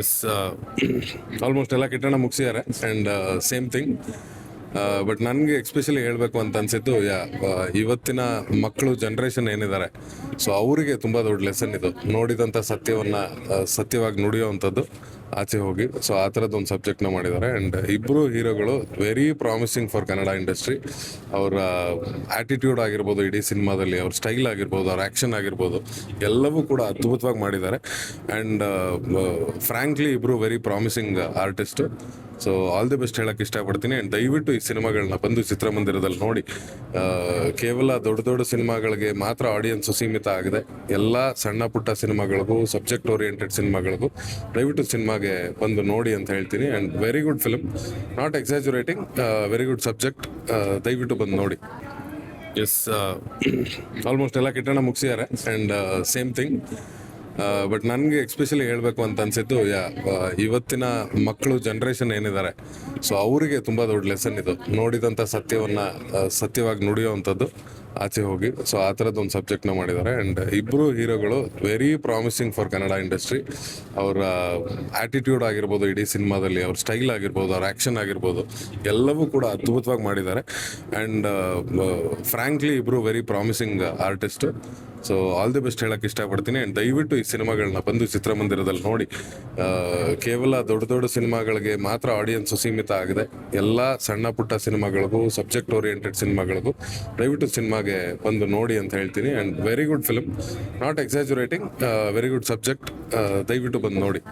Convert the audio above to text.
S almost ಎಲ್ಲ ಕಿಟ್ಟಣ ಮುಗಿಸಿದ್ದಾರೆ. ಆ್ಯಂಡ್ ಸೇಮ್ ಥಿಂಗ್ ಬಟ್ ನನಗೆ ಎಕ್ಸ್ಪೆಷಲಿ ಹೇಳಬೇಕು ಅಂತ ಅನಿಸಿದ್ದು, ಯಾ ಇವತ್ತಿನ ಮಕ್ಕಳು ಜನ್ರೇಷನ್ ಏನಿದ್ದಾರೆ. ಸೊ ಅವರಿಗೆ ತುಂಬ ದೊಡ್ಡ ಲೆಸನ್ ಇದು. ನೋಡಿದಂಥ ಸತ್ಯವನ್ನು ಸತ್ಯವಾಗಿ ನುಡಿಯುವಂಥದ್ದು. ಆಚೆ ಹೋಗಿ. ಸೊ ಆ ಥರದ್ದೊಂದು ಸಬ್ಜೆಕ್ಟ್ನ ಮಾಡಿದ್ದಾರೆ ಆ್ಯಂಡ್ ಇಬ್ಬರು ಹೀರೋಗಳು very promising for Kannada industry ಅವರ ಆ್ಯಟಿಟ್ಯೂಡ್ ಆಗಿರ್ಬೋದು, ಇಡೀ ಸಿನಿಮಾದಲ್ಲಿ ಅವ್ರ ಸ್ಟೈಲ್ ಆಗಿರ್ಬೋದು, ಅವ್ರ ಆ್ಯಕ್ಷನ್ ಆಗಿರ್ಬೋದು, ಎಲ್ಲವೂ ಕೂಡ ಅದ್ಭುತವಾಗಿ ಮಾಡಿದ್ದಾರೆ ಆ್ಯಂಡ್ ಫ್ರ್ಯಾಂಕ್ಲಿ ಇಬ್ಬರು very promising artist so all the best ಹೇಳಕ್ಕೆ ಇಷ್ಟಪಡ್ತೀನಿ. ಆ್ಯಂಡ್ ದಯವಿಟ್ಟು ಈ ಸಿನಿಮಾಗಳನ್ನ ಬಂದು ಚಿತ್ರಮಂದಿರದಲ್ಲಿ ನೋಡಿ. ಕೇವಲ ದೊಡ್ಡ ದೊಡ್ಡ ಸಿನಿಮಾಗಳಿಗೆ ಮಾತ್ರ ಆಡಿಯನ್ಸು ಸೀಮಿತ ಆಗಿದೆ. ಎಲ್ಲ ಸಣ್ಣ ಪುಟ್ಟ ಸಿನಿಮಾಗಳಿಗೂ ಸಬ್ಜೆಕ್ಟ್ ಓರಿಯೆಂಟೆಡ್ ಸಿನಿಮಾಗಳಿಗೂ ದಯವಿಟ್ಟು ಸಿನಿಮಾಗೆ ಬಂದು ನೋಡಿ ಅಂತ ಹೇಳ್ತೀನಿ. And very good film not exaggerating very good subject ದಯವಿಟ್ಟು ಬಂದು ನೋಡಿ. ಎಸ್ ಆಲ್ಮೋಸ್ಟ್ ಎಲ್ಲ ಕಿಟ್ಟಣ ಮುಗಿಸಿದ್ದಾರೆ. ಆ್ಯಂಡ್ ಸೇಮ್ ಥಿಂಗ್ ಬಟ್ ನನಗೆ ಎಕ್ಸ್ಪೆಷಲಿ ಹೇಳಬೇಕು ಅಂತ ಅನಿಸಿದ್ದು ಇವತ್ತಿನ ಮಕ್ಕಳು ಜನ್ರೇಷನ್ ಏನಿದ್ದಾರೆ ಸೊ ಅವರಿಗೆ ತುಂಬ ದೊಡ್ಡ ಲೆಸನ್ ಇದು. ನೋಡಿದಂಥ ಸತ್ಯವನ್ನು ಸತ್ಯವಾಗಿ ನುಡಿಯುವಂಥದ್ದು ಆಚೆ ಹೋಗಿ. ಸೊ ಆ ಥರದ್ದು ಒಂದು ಸಬ್ಜೆಕ್ಟ್ನ ಮಾಡಿದ್ದಾರೆ. ಆ್ಯಂಡ್ ಇಬ್ಬರು ಹೀರೋಗಳು very promising for Kannada industry ಅವರ ಆ್ಯಟಿಟ್ಯೂಡ್ ಆಗಿರ್ಬೋದು, ಇಡೀ ಸಿನಿಮಾದಲ್ಲಿ ಅವ್ರ ಸ್ಟೈಲ್ ಆಗಿರ್ಬೋದು, ಅವ್ರ ಆ್ಯಕ್ಷನ್ ಆಗಿರ್ಬೋದು, ಎಲ್ಲವೂ ಕೂಡ ಅದ್ಭುತವಾಗಿ ಮಾಡಿದ್ದಾರೆ. ಆ್ಯಂಡ್ ಫ್ರ್ಯಾಂಕ್ಲಿ ಇಬ್ಬರು very promising artist so all the best ಹೇಳಕ್ಕೆ ಇಷ್ಟಪಡ್ತೀನಿ. ಆ್ಯಂಡ್ ದಯವಿಟ್ಟು ಈ ಸಿನಿಮಾಗಳನ್ನ ಬಂದು ಚಿತ್ರಮಂದಿರದಲ್ಲಿ ನೋಡಿ. ಕೇವಲ ದೊಡ್ಡ ದೊಡ್ಡ ಸಿನಿಮಾಗಳಿಗೆ ಮಾತ್ರ ಆಡಿಯನ್ಸು ಸೀಮಿತ ಆಗಿದೆ. ಎಲ್ಲ ಸಣ್ಣ ಪುಟ್ಟ ಸಿನಿಮಾಗಳಿಗೂ ಸಬ್ಜೆಕ್ಟ್ ಓರಿಯೆಂಟೆಡ್ ಸಿನಿಮಾಗಳಿಗೂ ದಯವಿಟ್ಟು ಸಿನಿಮಾಗೆ ಬಂದು ನೋಡಿ ಅಂತ ಹೇಳ್ತೀನಿ. And very good film not exaggerating very good subject ದಯವಿಟ್ಟು ಬಂದು ನೋಡಿ.